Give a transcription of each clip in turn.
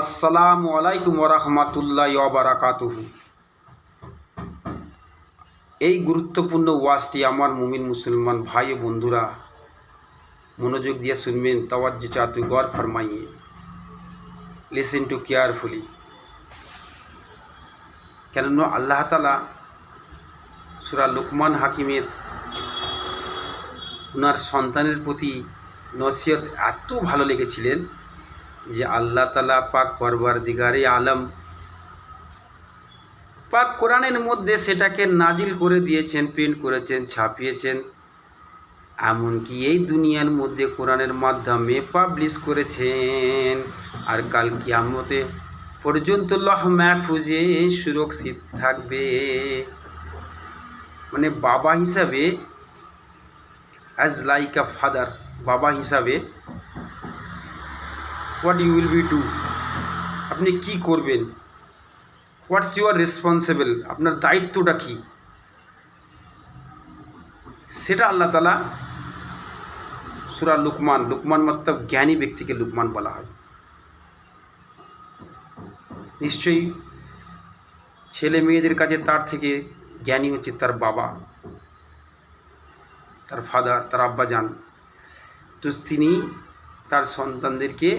আসসালামু আলাইকুম ওরহমতুল্লাহ বারাকাতুহু। এই গুরুত্বপূর্ণ ওয়াজটি আমার মুমিন মুসলমান ভাই ও বন্ধুরা মনোযোগ দিয়ে শুনবেন, তওয়াজ্জু চাতু গর ফরমাইয়ে। লিসেন টু কেয়ারফুলি কেননা আল্লাহ তালা সুরা লুকমান হাকিমের ওনার সন্তানের প্রতি নসিহত এত ভালো লেগেছিলেন যে আল্লাহ তালা পাক পরবার দিগারে আলম পাক কোরআনের মধ্যে সেটাকে নাজিল করে দিয়েছেন প্রিন্ট করেছেন, ছাপিয়েছেন। এমনকি এই দুনিয়ার মধ্যে কোরআনের মাধ্যমে পাবলিশ করেছেন। আর কাল কিয়ামতে পর্যন্ত লহ মাহফুজে সুরক্ষিত থাকবে। মানে বাবা হিসাবে অ্যাজ লাইক আ ফাদার বাবা হিসাবে what you will be do আপনি কি করবেন? হোয়াটস ইউর রেসপন্সিবল আপনার দায়িত্বটা কি? সেটা আল্লাহ তালা সুরা লুকমান লুকমান মতলব জ্ঞানী ব্যক্তিকে লুকমান বলা হয়। নিশ্চয়ই ছেলে মেয়েদের কাছে তার থেকে জ্ঞানী হচ্ছে তার বাবা, তার ফাদার তার আব্বাজান। তো তিনি তার সন্তানদেরকে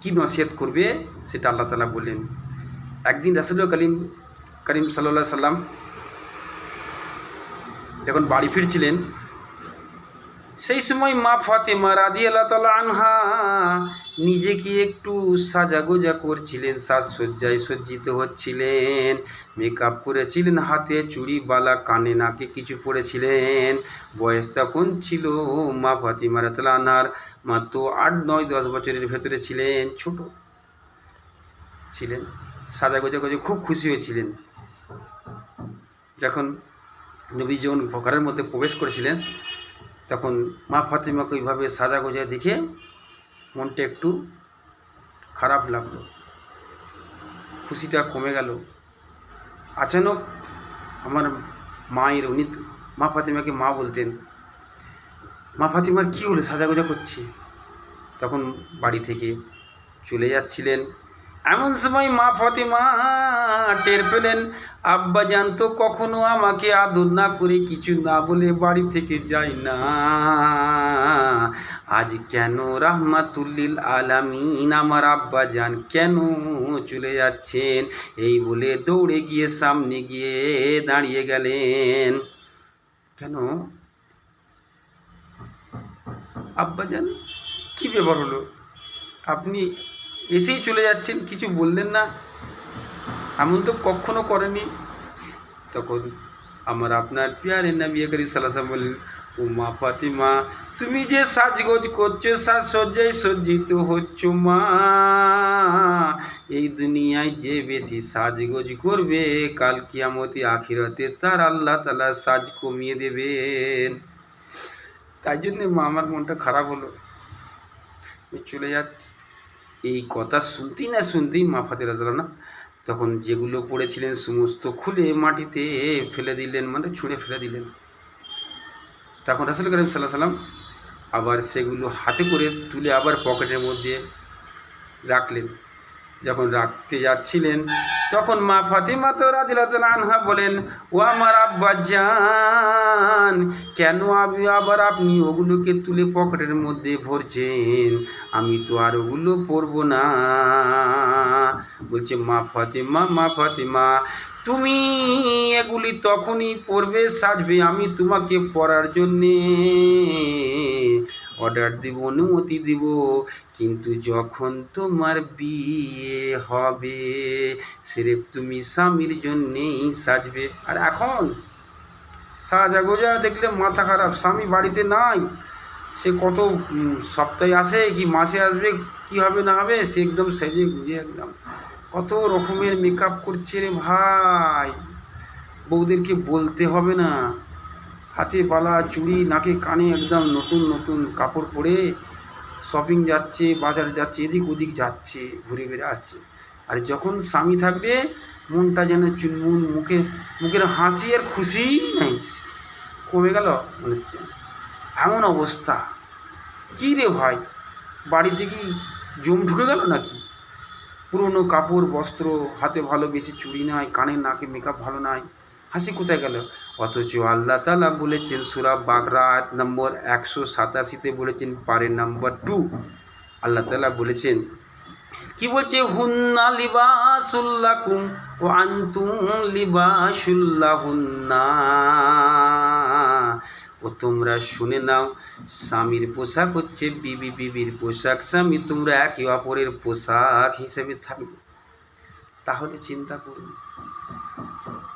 কি নসিহত করবে সেটা আল্লাহ তালা বললেন। একদিন রাসুল কালিম করিম সাল্লা সাল্লাম যখন বাড়ি ফিরছিলেন, সেই সময় মা ফাতেমা রাদি আল্লাহ তালা আনহা নিজেকে একটু সাজাগোজা করছিলেন, সাজসজ্জায় সজ্জিত হচ্ছিলেন। মেকআপ করেছিলেন, হাতে চুড়ি, বালা, কানে, নাকে কিছু পরেছিলেন। বয়স তখন ছিল মা ফাতিমা রাতলা আনহার। মাত্র আট, নয়, দশ বছরের ভেতরে ছিলেন, ছোট ছিলেন, সাজাগোজা করে খুব খুশি হয়েছিলেন। যখন নবী যখন ঘরের মধ্যে প্রবেশ করেছিলেন, তখন মা ফাতিমাকে ওইভাবে সাজা গোজা দেখে মনটা একটু খারাপ লাগল। খুশিটা কমে গেল। আচানক আমার মায়ের উনি মা ফাতিমাকে মা বলতেন, মা ফাতিমা, কী হলো? সাজাগোজা করছে? তখন বাড়ি থেকে চলে যাচ্ছিলেন। এমন সময় মা ফতিমা টের পেলেন, আব্বা জানতো কখনো আমাকে আদর না করে কিছু না বলে বাড়ি থেকে যায় না। আজ কেন রাহমাতুল্লিল আলামিন আমার আব্বা যান কেন চলে যাচ্ছেন? এই বলে দৌড়ে গিয়ে সামনে গিয়ে দাঁড়িয়ে গেলেন। কেন? আব্বা যান কী ব্যাপার হলো? আপনি এসেই চলে যাচ্ছেন, কিছু বললেন না। এমন তো কখনো করেনি। তখন আমার আপনার পিয়ারে নবী করি সালাসাম বললেন, ও মা ফাতিমা, তুমি যে সাজগোজ করছ, সাজসজ্জায় সজ্জিত হচ্ছ মা। এই দুনিয়ায় যে বেশি সাজগোজ করবে, কাল কিয়ামতি আখিরাতে তার আল্লাহ তালা সাজ কমিয়ে দেবেন। তাই জন্যে মা, আমার মনটা খারাপ হলো। চলে যাচ্ছে। এই কথা শুনতেই না শুনতেই মা ফাতে না তখন যেগুলো পড়েছিলেন সমস্ত খুলে মাটিতে ফেলে দিলেন মানে ছুঁড়ে ফেলে দিলেন। তখন রাসুল করিম সাল্লাহ সাল্লাম আবার সেগুলো হাতে করে তুলে আবার পকেটের মধ্যে রাখলেন। যখন রাখতে যাচ্ছিলেন, তখন মা ফাতিমা তো রাদিলাতুল আনহা বলেন, ও আমার আব্বা যান কেন আমি আবার আপনি ওগুলোকে তুলে পকেটের মধ্যে ভরছেন? আমি তো আর ওগুলো পরবো না। বলছে, মা ফাতিমা মা ফাতিমা, তুমি এগুলি তখনই পরবে, সাজবে আমি তোমাকে পরার জন্যে। অর্ডার দিব, অনুমতি দিব, কিন্তু যখন তোমার বিয়ে হবে সেরেফ তুমি স্বামীর জন্যেই সাজবে। আর এখন? সাজা গোজা দেখলে মাথা খারাপ, স্বামী বাড়িতে নাই। সে কত সপ্তাহে আসে কি মাসে আসবে, কি হবে না হবে, সে একদম সেজে গুজে একদম। কত রকমের মেকআপ করছে রে ভাই। বউদেরকে বলতে হবে না। হাতে পালা চুড়ি, নাকে কানে একদম নতুন নতুন কাপড় পরে শপিং যাচ্ছে, বাজার যাচ্ছে, এদিক ওদিক যাচ্ছে, ঘুরে বেড়ে আসছে। আর যখন স্বামী থাকবে, মনটা যেন চুনমুন, মুখে, মুখের হাসি আর খুশি নেই। কমে গেল, মনে হচ্ছে এমন অবস্থা। কী রে ভাই? বাড়িতে কি জম ঢুকে গেল নাকি? পুরনো কাপড়, বস্ত্র, হাতে ভালো বেশি চুড়ি নাই, কানে, নাকে মেকআপ ভালো নাই। হাসি কোথায় গেল? অথচ আল্লাহ তালা বলেছেন, সুরা বাগরা আয়াত নম্বর একশো সাতাশিতে বলেছেন, পারে নাম্বার টু আল্লাহ তালা বলেছেন, কি বলছে? হুন্না লিবাসুল্লাকুম ও আন্তুম লিবাসুল্লাহ হুন্না ও তোমরা শুনে নাও, স্বামীর পোশাক হচ্ছে বিবি বিবির পোশাক। স্বামী তোমরা একে অপরের পোশাক হিসেবে থাকবে। তাহলে চিন্তা করুন।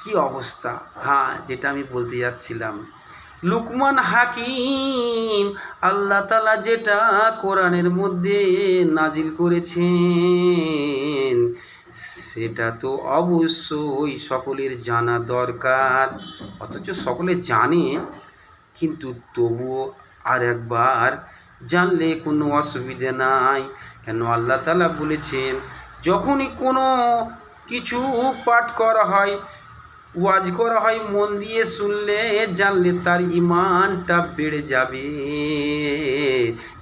কি অবস্থা? হ্যাঁ যেটা আমি বলতে যাচ্ছিলাম। লুকমান হাকিম আল্লাহ তালা যেটা কোরআনের মধ্যে নাজিল করেছেন, সেটা তো অবশ্যই সকলের জানা দরকার। অথচ সকলে জানে, কিন্তু তবুও আর একবার জানলে কোনো অসুবিধে নাই। কেন আল্লাহ তালা বলেছেন, যখনই কোনো কিছু পাঠ করা হয় ওয়াজ করা হয়, মন দিয়ে শুনলে জানলে তার ইমানটা বেড়ে যাবে।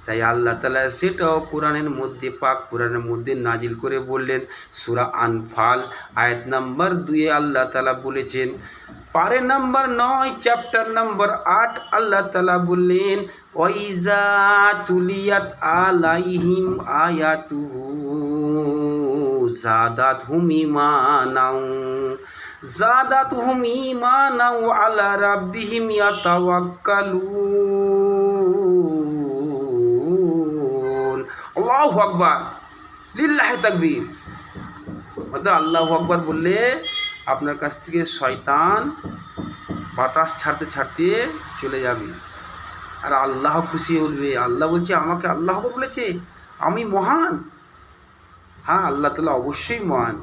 তাই আল্লাহ তালা সেটাও কোরআনের মধ্যে, পাক কোরআনের মধ্যে নাজিল করে বললেন, সুরা আনফাল, আয়াত নাম্বার দুয়ে আল্লাহ তালা বলেছেন, পারে নাম্বার নয়, চ্যাপ্টার নাম্বার আট, আল্লাহ তালা বললেন ওইজা তুলিয়াত আলাইহিম আয়াতুহু জাদাত হুম জাদাত হুম ইমানাও আলা রাব্বিহিম ইয়াতাওয়াক্কালুন। আল্লাহু আকবার। লিল্লাহি তাকবীর। অর্থাৎ আল্লাহু আকবার বললে আপনার কাছ থেকে শয়তান বাতাস ছাড়তে ছাড়তে চলে যাবে। আর আল্লাহ খুশি উঠবে আল্লাহ বলছে, আমাকে আল্লাহ বলেছে? আমি মহান? হ্যাঁ আল্লাহ তালা অবশ্যই মহান।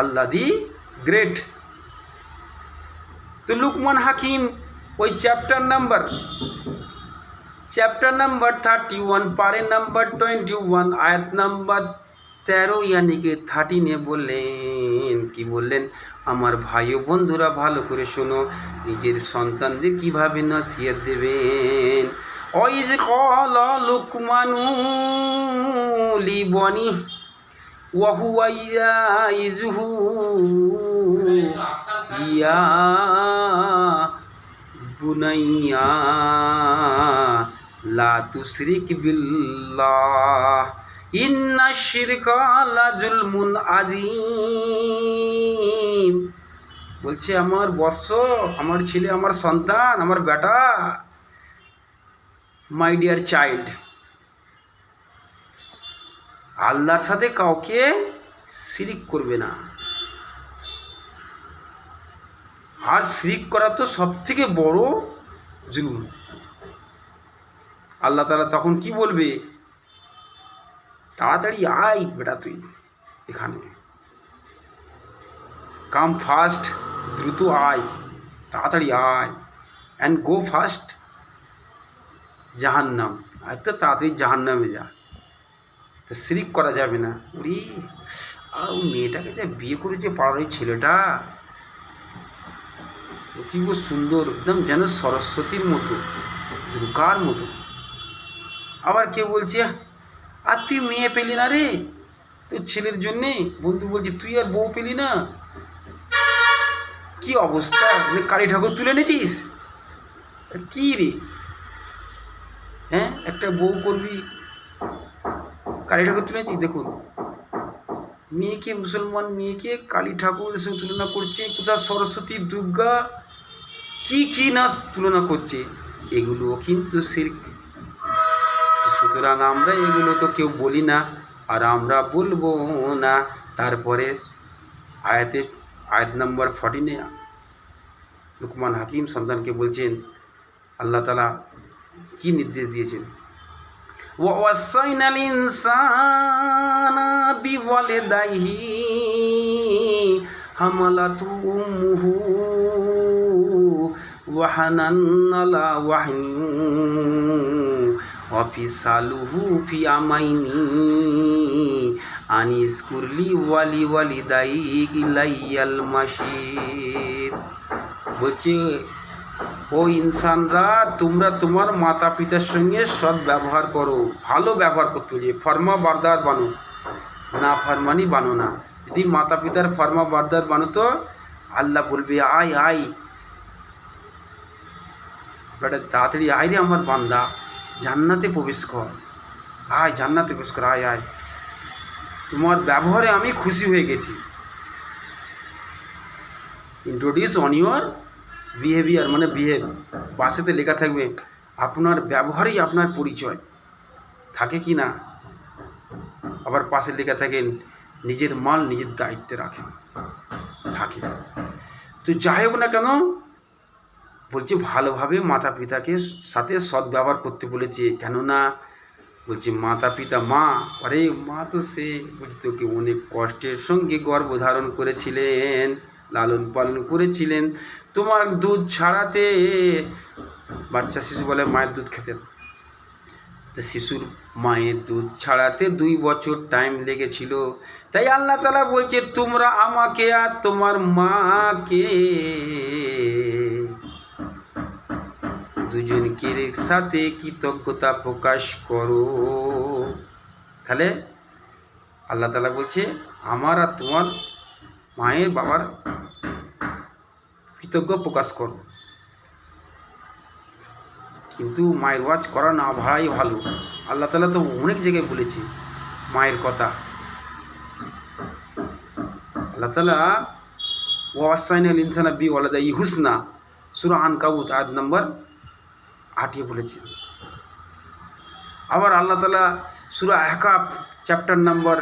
Allah the great. তো লুকমান হাকিম, ওই chapter number chapter number thirty one পারে নাম্বার টোয়েন্টি ওয়ান আয়াত নাম্বার তেরো, ইয়ানিকে থার্টিনে বললেন, কি বললেন? আমার ভাই ও বন্ধুরা, ভালো করে শোনো, নিজের সন্তানদের কীভাবে নসিহত দেবেন? ওইজ কল লুকমানু লিবনি ওয়াহুয়া ইয়াইজুহু ইয়া বুনাইয়া লা তুশরিক বিল্লাহ, ইন্না শিরকা লা জুলমুন আজিম বলছে, আমার বৎস, আমার ছেলে, আমার সন্তান, আমার বেটা মাই ডিয়ার চাইল্ড আল্লাহর সাথে কাউকে শিরিক করবে না। আর শিরিক করা তো সব থেকে বড় জুলুম। আল্লাহ তালা তখন কি বলবে? তাড়াতাড়ি আয় বেটা তুই এখানে। কাম ফাস্ট, দ্রুত আয়, তাড়াতাড়ি আয়। অ্যান্ড গো ফাস্ট জাহান্নাম। আর তো তাড়াতাড়ি জাহান্নামে যা। সিরিক করা যাবে না। ওরে আর মেয়েটাকে যা বিয়ে করেছে পাড়ার ওই ছেলেটা। অতীব সুন্দর, একদম যেন সরস্বতীর মতো, দুর্গার মতো। আবার কে বলছে, আর তুই মেয়ে পেলি না রে? তোর ছেলের জন্যে? বন্ধু বলছে, তুই আর বউ পেলি না? কি অবস্থা? মানে কালী ঠাকুর তুলে নিয়েছিস কি রে? হ্যাঁ একটা বউ করবি। কালী ঠাকুর তুলেছি দেখুন। মেয়েকে মুসলমান মেয়েকে কালী ঠাকুরের সঙ্গে তুলনা করছে কোথাও সরস্বতী, দুর্গা? কি কি না তুলনা করছে? এগুলো কিন্তু সির্ক সুতরাং আমরা এগুলো তো কেউ বলি না, আর আমরা বলব না। তারপরে আয়াতে, আয়াত নম্বর ফর্টিনে লুকমান হাকিম সন্তানকে বলছেন, আল্লাহ তালা কি নির্দেশ দিয়েছেন? ووصينا الإنسان بوالديه حملته أمه وحنا على وحن وفصاله في عامين أن اشكر لي ولوالديك إلي المصير বলছে ও ইনসানরা, তোমরা তোমার মাতা পিতার সঙ্গে সৎ ব্যবহার করো, ভালো ব্যবহার করতে যে ফর্মা বারদার বানো, না ফরমানি বানো না। যদি মাতা পিতার ফরমা বারদার বানো তো আল্লাহ বলবে, আয় আয়। বেটা তাড়াতাড়ি আয় রে আমার বান্দা, জান্নাতে প্রবেশ কর। আয়, জান্নাতে প্রবেশ কর, আয় আয়। তোমার ব্যবহারে আমি খুশি হয়ে গেছি। ইন্ট্রোডিউস অন ইউর বিহেভিয়ার মানে বিহেভ পাশেতে লেখা থাকবে, আপনার ব্যবহারেই আপনার পরিচয়। থাকে কি না? আবার পাশে লেখা থাকেন নিজের মাল নিজের দায়িত্বে রাখেন। থাকে। তো যাই হোক না কেন, বলছি ভালোভাবে মাতা পিতাকে সাথে সদ্ব্যবহার করতে বলেছে। কেননা, বলছি মাতা পিতা মা, আরে মা তো সে, বলছি, তোকে অনেক কষ্টের সঙ্গে গর্ভধারণ করেছিলেন। লালন পালন করেছিলেন। তোমার দুধ ছাড়াতে বাচ্চা শিশু বলে মায়ের দুধ খেতেন। তো শিশুর মায়ের দুধ ছাড়াতে দুই বছর টাইম লেগেছিল। তাই আল্লাহ তালা বলছে, তোমরা আমাকে আর তোমার মাকে দুজনকে সাথে কৃতজ্ঞতা প্রকাশ করো। তাহলে আল্লাহ তালা বলছে, আমার আর তোমার মায়ের বাবার কৃতজ্ঞ প্রকাশ করো কিন্তু মায়ের ওয়াজ করা না ভাই ভালো। আল্লাহ তালা তো অনেক জায়গায় বলেছে মায়ের কথা। আল্লাহ তালা ওয়াসাইনাল ইনসানা বি ওয়ালাদা ইহুসনা সুরা আন কাবুত আয়াত নম্বর আটিয়ে বলেছেন আবার আল্লাহ তালা সুরা হ্যাকাপ চ্যাপ্টার নাম্বার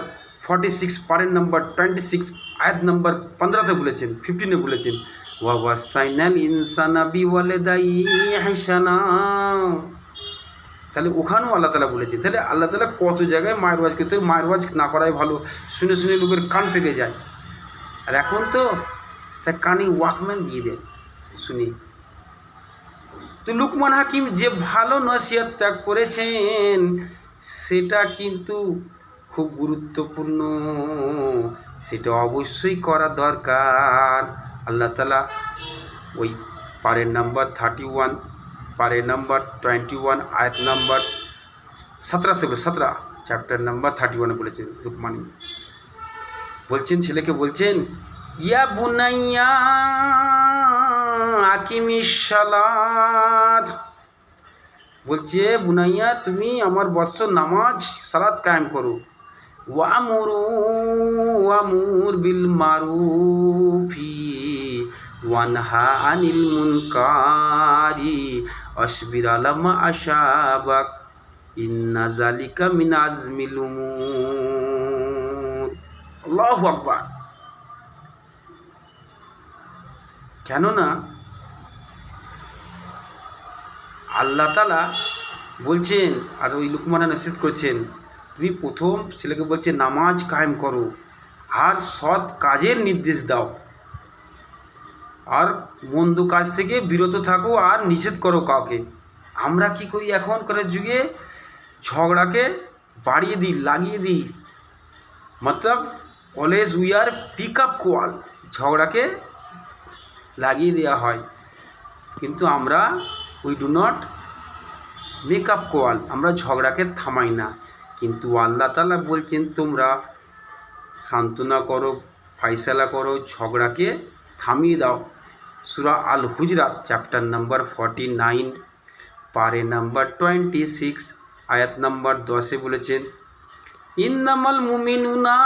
ফর্টি সিক্স, পারের নাম্বার টোয়েন্টি সিক্স, আয়াত নাম্বার পনেরোতে বলেছেন, ফিফটিনে বলেছেন ওয়াসাইনাল ইনসানা বি ওয়ালেদাই হাসানা। তাহলে ওখানেও আল্লাহ তালা বলেছে তাহলে আল্লাহ তালা কত জায়গায় মায়ের ওয়াজ করতে মায়ের ওয়াজ না করাই ভালো। শুনে শুনে লোকের কান পেকে যায়। আর এখন তো সে কানে ওয়াকম্যান দিয়ে দেয়, শুনি। তো লুকমান হাকিম যে ভালো নসিহতটা করেছেন, সেটা কিন্তু খুব গুরুত্বপূর্ণ। সেটা অবশ্যই করা দরকার। আল্লাহ তালা ওই পারের নাম্বার থার্টি ওয়ান পারের নাম্বার টোয়েন্টি ওয়ান আয়াত নাম্বার সতেরো থেকে সতেরো চ্যাপ্টার নাম্বার থার্টি ওয়ানে বলেছেন লুকমানি বলছেন, ছেলেকে বলছেন, ইয়া বুনাইয়া আকিমিসালাদ বলছে, বুনাইয়া, তুমি আমার বৎস নামাজ সালাদ কায়েম করো। ওয়ামুরু ওয়ামুর বিল মারুফি। ওয়ানহা আনিল মুনকারি অসবির আলামা আশাবাক, ইন্না জালিকা মিন আজমিল আল্লাহু আকবার। কেননা আল্লাহ তালা বলছেন আর ওই লুকমানা নিষেধ করছেন, তুমি প্রথম ছেলেকে বলছে নামাজ কায়েম করো, আর সৎ কাজের নির্দেশ দাও। আর মন্দ কাজ থেকে বিরত থাকো আর নিষেধ করো কাউকে। আমরা কি করি এখনকার যুগে? ঝগড়াকে বাড়িয়ে দিই, লাগিয়ে দিই। মতলব always we are pick up quarrel ঝগড়াকে লাগিয়ে দেওয়া হয়। কিন্তু আমরা we do not make up quarrel আমরা ঝগড়াকে থামাই না। কিন্তু আল্লাহ তালা বলছেন, তোমরা সান্ত্বনা করো, ফাইসালা করো, ঝগড়াকে থামিয়ে দাও। সুরা আল হুজরাত চ্যাপ্টার নাম্বার ফর্টি নাইন পারে নাম্বার টোয়েন্টি সিক্স আয়াত নাম্বার দশে বলেছেন, ইন্নামাল মুমিনুনা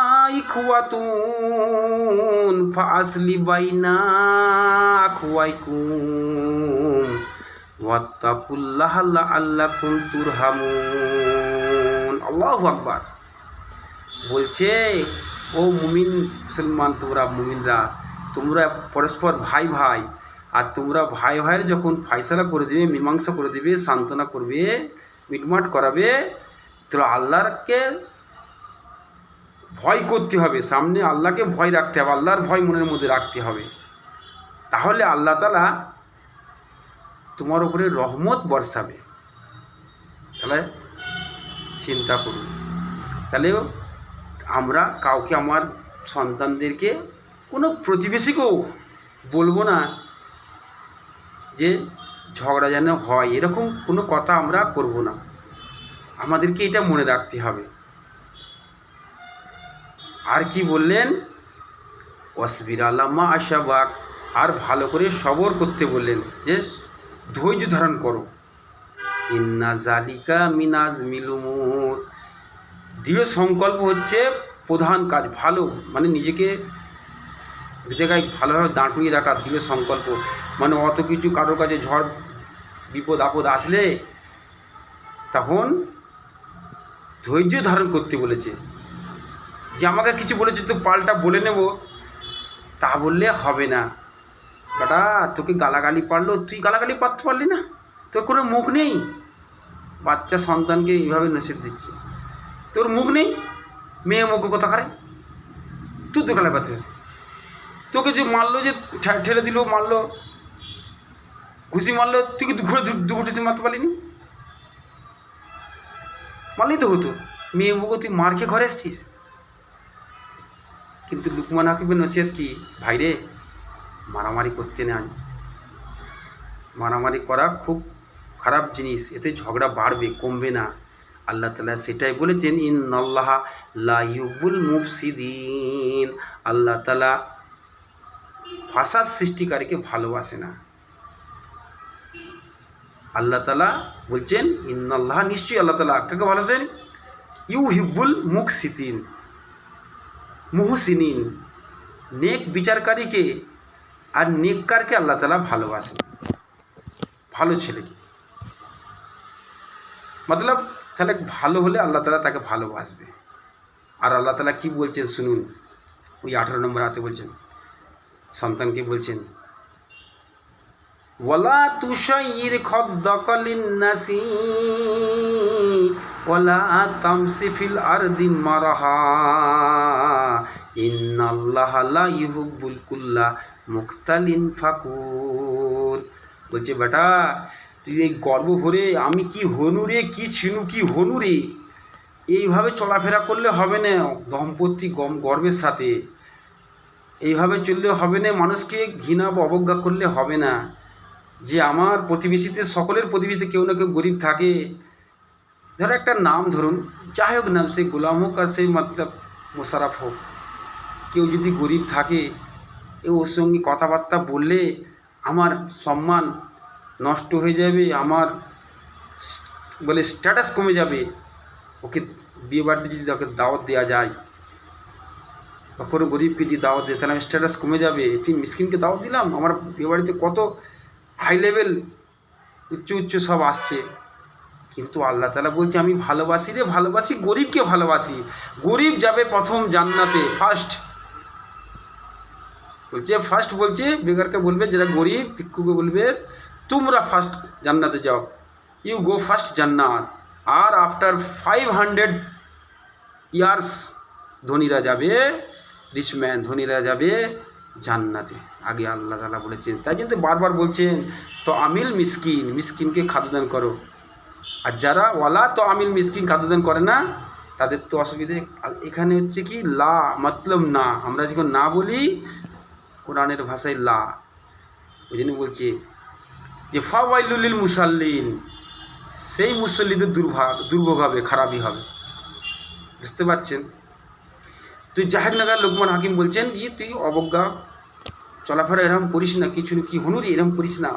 ইখওয়াতুন ফাসলি বাইনা আখওয়াইকুম, ওয়াত্তাকুল্লাহ আল্লাকুম তুরহামুন। আল্লাহু আকবার। বলছে, ও মুমিন, মুসলমান তোমরা মুমিনরা তোমরা পরস্পর ভাই ভাই, আর তোমরা ভাই ভাইয়ের যখন ফাইসলা করে দেবে, মীমাংসা করে দেবে, সান্ত্বনা করবে, মিটমাট করাবে তো আল্লাহকে ভয় করতে হবে। সামনে আল্লাহকে ভয় রাখতে হবে, আল্লাহর ভয় মনের মধ্যে রাখতে হবে। তাহলে আল্লাহ তালা তোমার উপরে রহমত বর্ষাবে। তাহলে চিন্তা করুন। তাহলে আমরা কাউকে, আমার সন্তানদেরকে কোনো প্রতিবেশীকেও বলব না যে ঝগড়া যেন হয়, এরকম কোনো কথা আমরা করব না। আমাদেরকে এটা মনে রাখতে হবে। আর কি বললেন? অসবির আল্লামা আশাবাক আর ভালো করে সবর করতে বললেন যে, ধৈর্য ধারণ করো। ইন্না জালিকা মিনাজ মিলুমুর। দৃঢ় সংকল্প হচ্ছে প্রধান কাজ, ভালো মানে নিজেকে এক জায়গায় ভালোভাবে দাঁড় করিয়ে রাখা দৃঢ় সংকল্প। মানে অত কিছু কারোর কাছে ঝড়, বিপদ, আপদ আসলে তখন ধৈর্য ধারণ করতে বলেছে। যে আমাকে কিছু বলেছে তো পাল্টা বলে নেব। তা বললে হবে না। বেটা, তোকে গালাগালি পারল, তুই গালাগালি পারতে পারলি না। তোর কোনো মুখ নেই। বাচ্চা সন্তানকে এইভাবে নসিব দিচ্ছে। তোর মুখ নেই। মেয়ে মুখ কথা খারে তুই তো গালা পারবি। তোকে যে মারলো যে ঠেলে দিল, মারলো, ঘুষি মারলো, তুই কি ঘুরে দু ঘুষি মারতে পারলিনি মারলেই তো হতো। মেয়ে মুখ তুই মার খেয়ে ঘরে এসছিস? কিন্তু লুকমান হাকিমের নসিহত কি? ভাইরে মারামারি করতে নাই মারামারি করা খুব খারাপ জিনিস, এতে ঝগড়া বাড়বে, কমবে না। আল্লাহ তালা সেটাই বলেছেন ইন আল্লাহ লাইবুল মুফসিদিন। আল্লাহ তালা ফাসাদ সৃষ্টিকারীকে ভালোবাসে না। আল্লাহ তালা বলছেন, ইন্নাল্লাহ, নিশ্চয়ই আল্লাহ তালা কাকে ভালোবাসেন। ইউ হিব্বুল মুখসিতিন, মুহসিনিন, নেক বিচারকারীকে আর নেককারকে আল্লাহ তালা ভালোবাসেন। ভালো ছেলেকে। মতলব, তাহলে ভালো হলে আল্লাহ তালা তাকে ভালোবাসবে। আর আল্লাহ তালা কি বলছেন শুনুন। ওই আঠারো নম্বর হাতে বলছেন সন্তানকে বলছেন, ওয়ালা তুষাইর খদ্দকলিন নাসি, ওয়ালা তামসিফিল আরদি মারাহা, ইন্নাল্লাহ লা ইউহিব্বুল কুল্লা মুখতালিন ফাকুর। বলছে, বেটা, তুই এই গর্ব ভরে আমি কি হনু রে, কি ছিনু, কি হনু রে? এইভাবে চলাফেরা করলে হবে না, দম্পতি গম গর্বের সাথে। এইভাবে চললে হবে না, মানুষকে ঘৃণা বা অবজ্ঞা করলে হবে না। যে আমার প্রতিবেশীতে, সকলের প্রতিবেশীতে কেউ না কেউ গরিব থাকে। ধরো একটা নাম ধরুন, যাই হোক নাম, সে গোলাম হোক আর সেই মতলব মোশারফ হোক। কেউ যদি গরিব থাকে, এ ওর সঙ্গে কথাবার্তা বললে আমার সম্মান নষ্ট হয়ে যাবে, আমার বলে স্ট্যাটাস কমে যাবে। ওকে বিয়ে বাড়িতে যদি তাকে দাওয়াত দেওয়া যায় বা কোনো গরিবকে যদি দাওয়াত দেয়, তাহলে আমি স্ট্যাটাস কমে যাবে। এটি মিসকিনকে দাওয়াত দিলাম, আমার বিয়ে বাড়িতে কত হাই লেভেল উচ্চ উচ্চ সব আসছে। কিন্তু আল্লাহ তালা বলছে, আমি ভালোবাসি রে, ভালোবাসি গরিবকে ভালোবাসি। গরিব যাবে প্রথম জান্নাতে ফার্স্ট বলছে ফার্স্ট বলছে, বেকারকে বলবে যারা গরিব, ভিক্ষুকে বলবে, তোমরা ফার্স্ট জান্নাতে যাও। ইউ গো ফার্স্ট জান্নাত। আর আফটার ফাইভ হান্ড্রেড ইয়ার্স ধনীরা যাবে রিচম্যান ধনীরা যাবে জান্নাতে। আগে আল্লাহ তালা বলেছেন, তাই কিন্তু বারবার বলছেন, তো আমিল মিসকিন, মিসকিনকে খাদ্যদান করো। আর যারা ওয়ালা তো আমিল মিসকিন খাদ্যদান করে না, তাদের তো অসুবিধে। এখানে হচ্ছে কি, লা মতলব না। আমরা যখন না বলি, কোরআনের ভাষায় লা। ওই জন্য বলছি, যে ফাওয়াইলুলিল মুসাল্লিন, সেই মুসল্লিদের দুর্ভাগ, দুর্ভোগ হবে, খারাপই হবে। বুঝতে পারছেন? তুই জাহের নাগার লোকমান হাকিম বলছেন যে তুই অবজ্ঞা, চলাফেরা এরকম করিস না, কিছু কি হনুরি এরকম করিস না।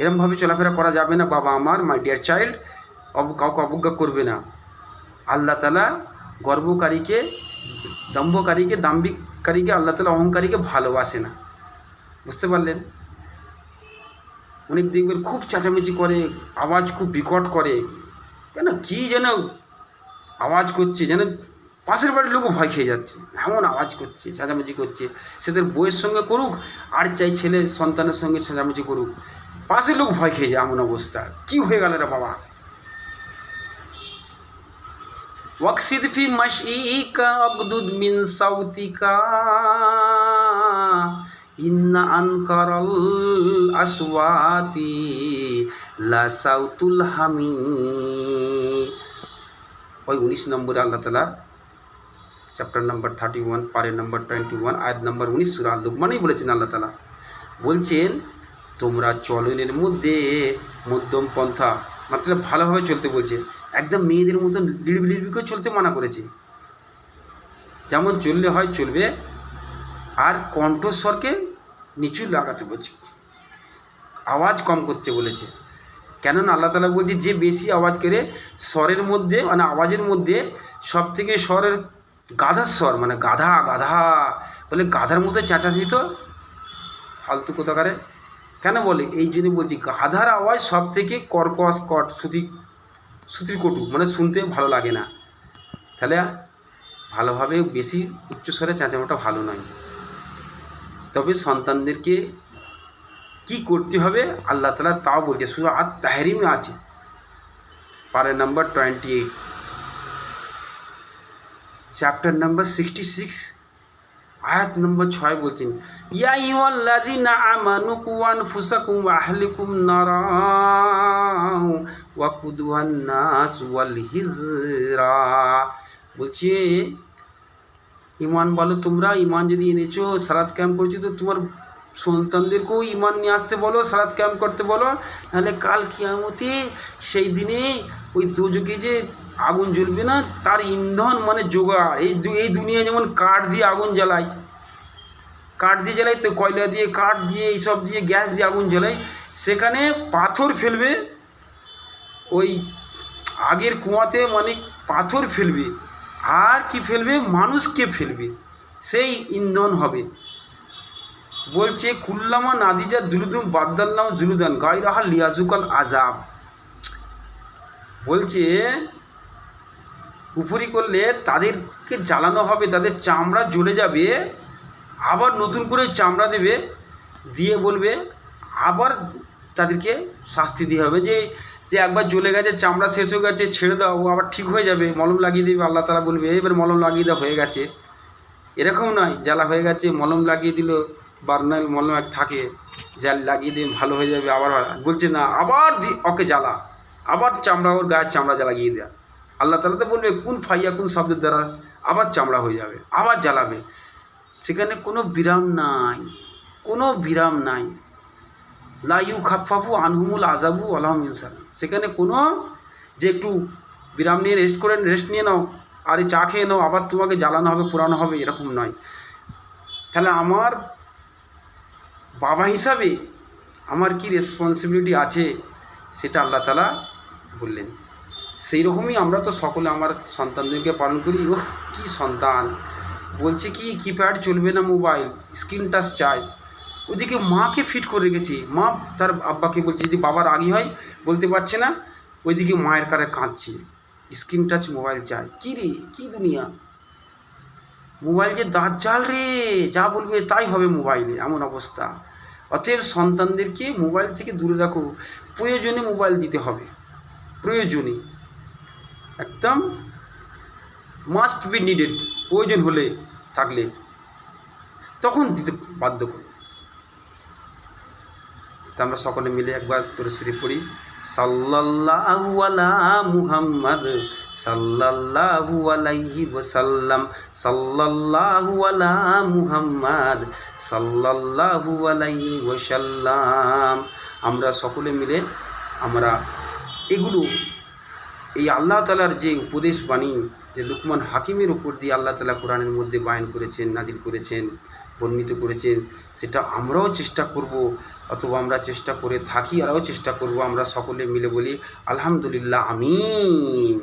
এরমভাবে চলাফেরা করা যাবে না, বাবা আমার মাই ডিয়ার চাইল্ড কাউকে অবজ্ঞা করবে না। আল্লাহ তালা গর্বকারীকে, দম্ভকারীকে, দাম্ভিককারীকে, আল্লাহ তালা অহংকারীকে ভালোবাসে না। বুঝতে পারলেন? অনেক দেখবেন খুব চেঁচামেচি করে, আওয়াজ খুব বিকট করে। কেন কী যেন আওয়াজ করছে, যেন পাশের বাড়ির লোকও ভয় খেয়ে যাচ্ছে, এমন আওয়াজ করছে, চেঁচামেচি করছে। সে তার বইয়ের সঙ্গে করুক, আর চাই ছেলে সন্তানের সঙ্গে চেঁচামেচি করুক। পাশের লোক ভয় খেয়ে যায়, এমন অবস্থা। কি হয়ে গেল রে বাবা? ওয়াকসিদ ফি মাশইকা অগদুদ মিন সাউতিকা। ইন্না আনকারাল আসওয়াতি লা সাউতুল হামি। ওই উনিশ নম্বরে আল্লাহ তালা চ্যাপ্টার নাম্বার থার্টি ওয়ান পারের নাম্বার টোয়েন্টি ওয়ান আয়াত নাম্বার উনিশ সুরা লুকমানেই বলেছেন আল্লাহ তালা বলছেন, তোমরা চলনের মধ্যে মধ্যম পন্থা মাত্র ভালোভাবে চলতে বলছে, একদম মেয়েদের মতন লিড়বি লিড়বি করে চলতে মানা করেছে। যেমন চললে হয় চলবে, আর কণ্ঠস্বরকে নিচু লাগাতে বলছে, আওয়াজ কম করতে বলেছে। কেননা আল্লাহ তালা বলছে, যে বেশি আওয়াজ করে স্বরের মধ্যে মানে আওয়াজের মধ্যে সব থেকে স্বরের গাধার স্বর মানে গাধা গাধা বলে গাধার মতো চেঁচাচ্ছি তো ফালতু কোথাকারে। কেন বলে? এই জন্য বলছি, গাধার আওয়াজ সব থেকে কর্কশ, কট শ্রুতি শ্রুতির কটু মানে শুনতে ভালো লাগে না। তাহলে ভালোভাবে বেশি উচ্চস্বরে চেঁচানোটা ভালো নয়। তবে সন্তানদেরকে কি করতে হবে? আল্লাহ তালা তাও বলছে শুধু আর তাহারিমে আছে। পারে number twenty eight. Chapter number sixty six আয়াত নম্বর ছয় বলছেন, ইয়া ইউল্লাজি না আমানু কুয়ান ফুসাকুম আহলিকুম নারাও ওয়া কুদুহান নাস ওয়াল হিজরা। বলছে ইমান বলো তোমরা ইমান যদি এনেছো সালাদ ক্যাম্প করছ, তো তোমার সন্তানদেরকেও ইমান নিয়ে আসতে বলো সালাদ ক্যাম্প করতে বলো। নাহলে কাল কিয়ামতে সেই দিনে ওই দোজকে যে আগুন জ্বলবে না, তার ইন্ধন মানে জোগাড়। এই এই দুনিয়ায় যেমন কাঠ দিয়ে আগুন জ্বালায়, কাঠ দিয়ে জ্বালাই তো কয়লা দিয়ে, কাঠ দিয়ে, এইসব দিয়ে, গ্যাস দিয়ে আগুন জ্বালাই সেখানে পাথর ফেলবে, ওই আগের কুয়াতে মানে পাথর ফেলবে। আর কি ফেলবে? মানুষকে ফেলবে। সেই ইন্ধন হবে। বলছে, কুল্লামা নাদিজা দুলুদুম বাদ্দাল্লাম জুলুদান গাইরাহা লিয়াজুকাল আজাব বলছে উপরি করলে তাদেরকে জ্বালানো হবে, তাদের চামড়া জ্বলে যাবে, আবার নতুন করে চামড়া দেবে, দিয়ে বলবে, আবার তাদেরকে শাস্তি দিয়ে হবে। যে যে একবার জ্বলে গেছে, চামড়া শেষ হয়ে গেছে, ছেড়ে দাও আবার ঠিক হয়ে যাবে, মলম লাগিয়ে দেবে, আল্লাহ তালা বলবে, এবার মলম লাগিয়ে দেওয়া হয়ে গেছে। এরকম নয়, জ্বালা হয়ে গেছে, মলম লাগিয়ে দিল বার্নাল মলম এক থাকে জাল লাগিয়ে দিয়ে ভালো হয়ে যাবে, আবার বলছে না, আবার ওকে জ্বালা, আবার চামড়া, ওর গায়ের চামড়া জ্বালিয়ে দেয়া। আল্লাহ তালা তো বলবে, কোন ফাইয়া, কোন শব্দের দ্বারা আবার চামড়া হয়ে যাবে, আবার জ্বালাবে? সেখানে কোনো বিরাম নাই, কোনো বিরাম নাই। লাইউ খাফাফু আনহুমুল আজাবু আলহাম ইনসালাম সেখানে কোনো যে একটু বিরাম নিয়ে রেস্ট করে রেস্ট নিয়ে নাও, আর এই চা খেয়ে নাও, আবার তোমাকে জ্বালানো হবে পুরানো হবে, এরকম নয়। তাহলে আমার বাবা হিসাবে আমার কি রেসপন্সিবিলিটি আছে, সেটা আল্লাহ তালা বললেন। সেই রকমই আমরা তো সকলে, আমার সন্তানদেরকে পালন করি। ও কী সন্তান। বলছে কি, কিপ্যাড চলবে না মোবাইল? স্ক্রিন টাচ চাই। ওদিকে মাকে ফিট করে রেখেছে। মা তার আব্বাকে বলছে, যদি বাবার আগে হয়, বলতে পারছে না, ওইদিকে মায়ের কারে কাঁদছে। স্ক্রিন টাচ মোবাইল চাই। কী রে, কী দুনিয়া? মোবাইল যে দাঁত জাল রে, যা বলবে তাই হবে মোবাইলে, এমন অবস্থা। অতএব সন্তানদেরকে মোবাইল থেকে দূরে রাখো। প্রয়োজনে মোবাইল দিতে হবে। প্রয়োজনে। একদম মাস্ট বি নিডেড প্রয়োজন হলে থাকলে তখন দিতে বাধ্য করো তা আমরা সকলে মিলে একবার তোর শরীফ পড়ি, সাল্লাল্লাহু আলা মুহাম্মদ, সাল্লাল্লাহু আলাইহি ওয়াসাল্লাম, সাল্লাল্লাহু আলা মুহাম্মদ, সাল্লাল্লাহু আলাইহি ওয়াসাল্লাম। আমরা সকলে মিলে আমরা এগুলো এই আল্লাহ তালার যে উপদেশ বাণী, যে লুকমান হাকিমের উপর দিয়ে আল্লাহ তালা কোরআনের মধ্যে বায়ন করেছেন, নাজিল করেছেন, বর্ণিত করেছেন, সেটা আমরাও চেষ্টা করব, অথবা আমরা চেষ্টা করে থাকি, আরও চেষ্টা করব, আমরা সকলে মিলে বলি, আলহামদুলিল্লাহ, আমিন।